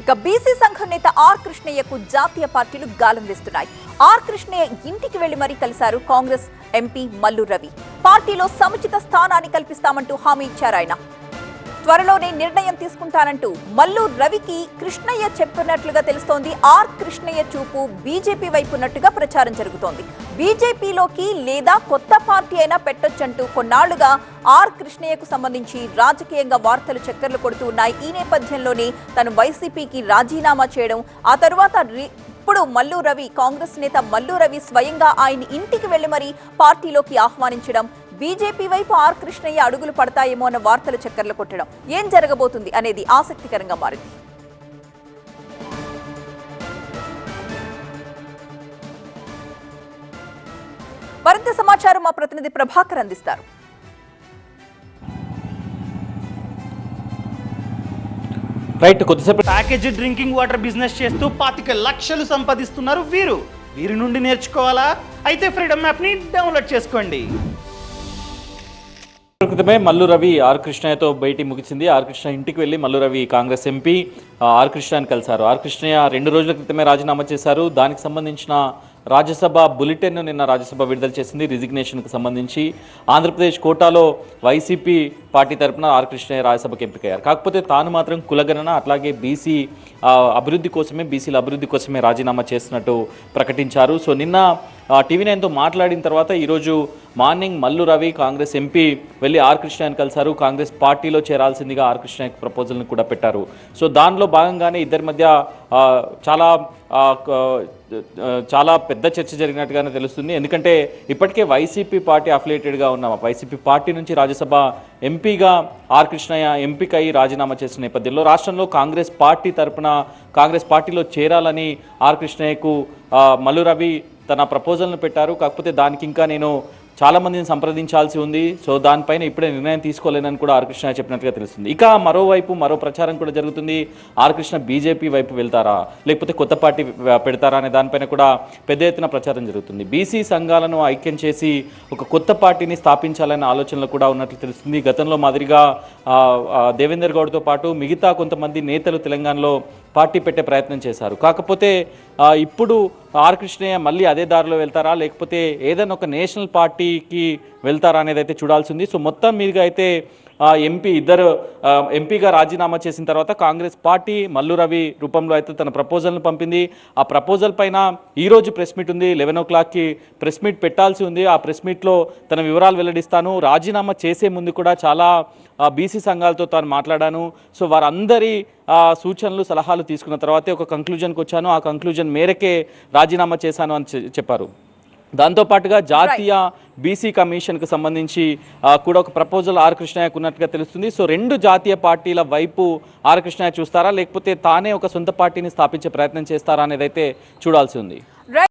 ఇక బీసీ సంఘం నేత ఆర్ కృష్ణయ్యకు జాతీయ పార్టీలు గాలం వేస్తున్నాయి. ఆర్ కృష్ణయ్య ఇంటికి వెళ్ళి మరీ కలిశారు కాంగ్రెస్ ఎంపీ మల్లు రవి. పార్టీలో సముచిత స్థానాన్ని కల్పిస్తామంటూ హామీ ఇచ్చారు ఆయన. త్వరలోనే నిర్ణయం తీసుకుంటానంటూ మల్లు రవికి కృష్ణయ్య చెప్పినట్లుగా తెలుస్తోంది. ఆర్ కృష్ణయ్య చూపు బీజేపీ వైపు ఉన్నట్టుగా ప్రచారం జరుగుతోంది. బీజేపీలోకి లేదా కొత్త పార్టీ అయినా పెట్టొచ్చంటూ కొన్నాళ్ళుగా ఆర్ కృష్ణయ్యకు సంబంధించి రాజకీయంగా వార్తలు చక్కర్లు కొడుతూ ఉన్నాయి. ఈ నేపథ్యంలోనే తను వైసీపీకి రాజీనామా చేయడం ఆ తరువాత ఇప్పుడు మల్లు రవి కాంగ్రెస్ నేత మల్లు రవి స్వయంగా ఆయన ఇంటికి వెళ్ళి మరీ పార్టీలోకి ఆహ్వానించడం బీజేపీ వైపు ఆర్ కృష్ణయ్య అడుగులు పడతాయేమో అన్న వార్తలు చక్కర్లు కొట్టడం ఏం జరగబోతుంది అనేది ఆసక్తికరంగా మారింది. మరింత సమాచారం మా ప్రతినిధి ప్రభాకర్ అందిస్తారు. రైట్ కొద్దిసేపు. ప్యాకేజ్ డ్రింకింగ్ వాటర్ బిజినెస్ చేస్తూ పాతిక లక్షలు సంపాదిస్తున్నారు వీరు. వీరి నుండి నేర్చుకోవాలా? అయితే ఫ్రీడమ్ యాప్ని డౌన్లోడ్ చేసుకోండి. క్రితమే మల్లు రవి ఆర్ కృష్ణయ్యతో బయటి ముగిసింది. ఆర్ కృష్ణ ఇంటికి వెళ్ళి Mallu Ravi Congress MP R కృష్ణని కలిశారు. ఆర్ కృష్ణయ్య రెండు రోజుల క్రితమే రాజీనామా చేశారు. దానికి సంబంధించిన రాజ్యసభ బులెటిన్ను నిన్న రాజ్యసభ విడుదల చేసింది. రిజిగ్నేషన్కు సంబంధించి ఆంధ్రప్రదేశ్ కోటాలో వైసీపీ పార్టీ తరపున ఆర్ కృష్ణయ్య రాజ్యసభకు ఎంపికయ్యారు. కాకపోతే తాను మాత్రం కులగణన అట్లాగే బీసీ అభివృద్ధి కోసమే బీసీల అభివృద్ధి కోసమే రాజీనామా చేస్తున్నట్టు ప్రకటించారు. సో నిన్న టీవీ నైన్తో మాట్లాడిన తర్వాత ఈరోజు morning Mallu Ravi Congress MP వెళ్ళి ఆర్ కృష్ణయ్యని కలిశారు. కాంగ్రెస్ పార్టీలో చేరాల్సిందిగా ఆర్ కృష్ణయ్య ప్రపోజల్ని కూడా పెట్టారు. సో దానిలో భాగంగానే ఇద్దరి మధ్య చాలా చాలా పెద్ద చర్చ జరిగినట్టుగానే తెలుస్తుంది. ఎందుకంటే ఇప్పటికే వైసీపీ పార్టీ అఫిలియేటెడ్గా ఉన్న. వైసీపీ పార్టీ నుంచి రాజ్యసభ ఎంపీగా ఆర్ కృష్ణయ్య ఎంపికై రాజీనామా చేసిన నేపథ్యంలో రాష్ట్రంలో కాంగ్రెస్ పార్టీ తరపున కాంగ్రెస్ పార్టీలో చేరాలని ఆర్ కృష్ణయ్యకు మల్లు రవి తన ప్రపోజల్ను పెట్టారు. కాకపోతే దానికి ఇంకా నేను చాలా మందిని సంప్రదించాల్సి ఉంది. సో దానిపైన ఇప్పుడే నిర్ణయం తీసుకోలేనని కూడా ఆర్ కృష్ణ చెప్పినట్టుగా తెలుస్తుంది. ఇక మరోవైపు మరో ప్రచారం కూడా జరుగుతుంది. ఆరకృష్ణ బీజేపీ వైపు వెళ్తారా? లేకపోతే కొత్త పార్టీ పెడతారా అనే దానిపైన కూడా పెద్ద ఎత్తున ప్రచారం జరుగుతుంది. బీసీ సంఘాలను ఐక్యం చేసి ఒక కొత్త పార్టీని స్థాపించాలనే ఆలోచనలు కూడా ఉన్నట్లు తెలుస్తుంది. గతంలో మాదిరిగా దేవేందర్ గౌడ్తో పాటు మిగతా కొంతమంది నేతలు తెలంగాణలో పార్టీ పెట్టే ప్రయత్నం చేశారు. కాకపోతే ఇప్పుడు ఆర్ కృష్ణయ్య మళ్ళీ అదే దారిలో వెళ్తారా? లేకపోతే ఏదైనా ఒక నేషనల్ పార్టీకి వెళ్తారా అనేది అయితే చూడాల్సింది సో మొత్తం మీదుగా అయితే ఎంపీ ఇద్దరు ఎంపీగా రాజీనామా చేసిన తర్వాత కాంగ్రెస్ పార్టీ మల్లు రవి రూపంలో అయితే తన ప్రపోజల్ను పంపింది. ఆ ప్రపోజల్ పైన ఈరోజు ప్రెస్ మీట్ ఉంది. లెవెన్ ఓ క్లాక్కి ప్రెస్ మీట్ పెట్టాల్సి ఉంది. ఆ ప్రెస్ మీట్లో తన వివరాలు వెల్లడిస్తాను. రాజీనామా చేసే ముందు కూడా చాలా బీసీ సంఘాలతో తాను మాట్లాడాను. సో వారందరి సూచనలు సలహాలు తీసుకున్న తర్వాతే ఒక కంక్లూజన్కి వచ్చాను. ఆ కంక్లూజన్ మేరకే రాజీనామా చేశాను అని చెప్పారు. దాంతోపాటుగా జాతీయ బీసీ కమిషన్కు సంబంధించి కూడా ఒక ప్రపోజల్ ఆర్ కృష్ణయ్యకు ఉన్నట్టుగా తెలుస్తుంది. సో రెండు జాతీయ పార్టీల వైపు ఆర్ కృష్ణయ్య చూస్తారా? లేకపోతే తానే ఒక సొంత పార్టీని స్థాపించే ప్రయత్నం చేస్తారా అనేది అయితే చూడాల్సి ఉంది.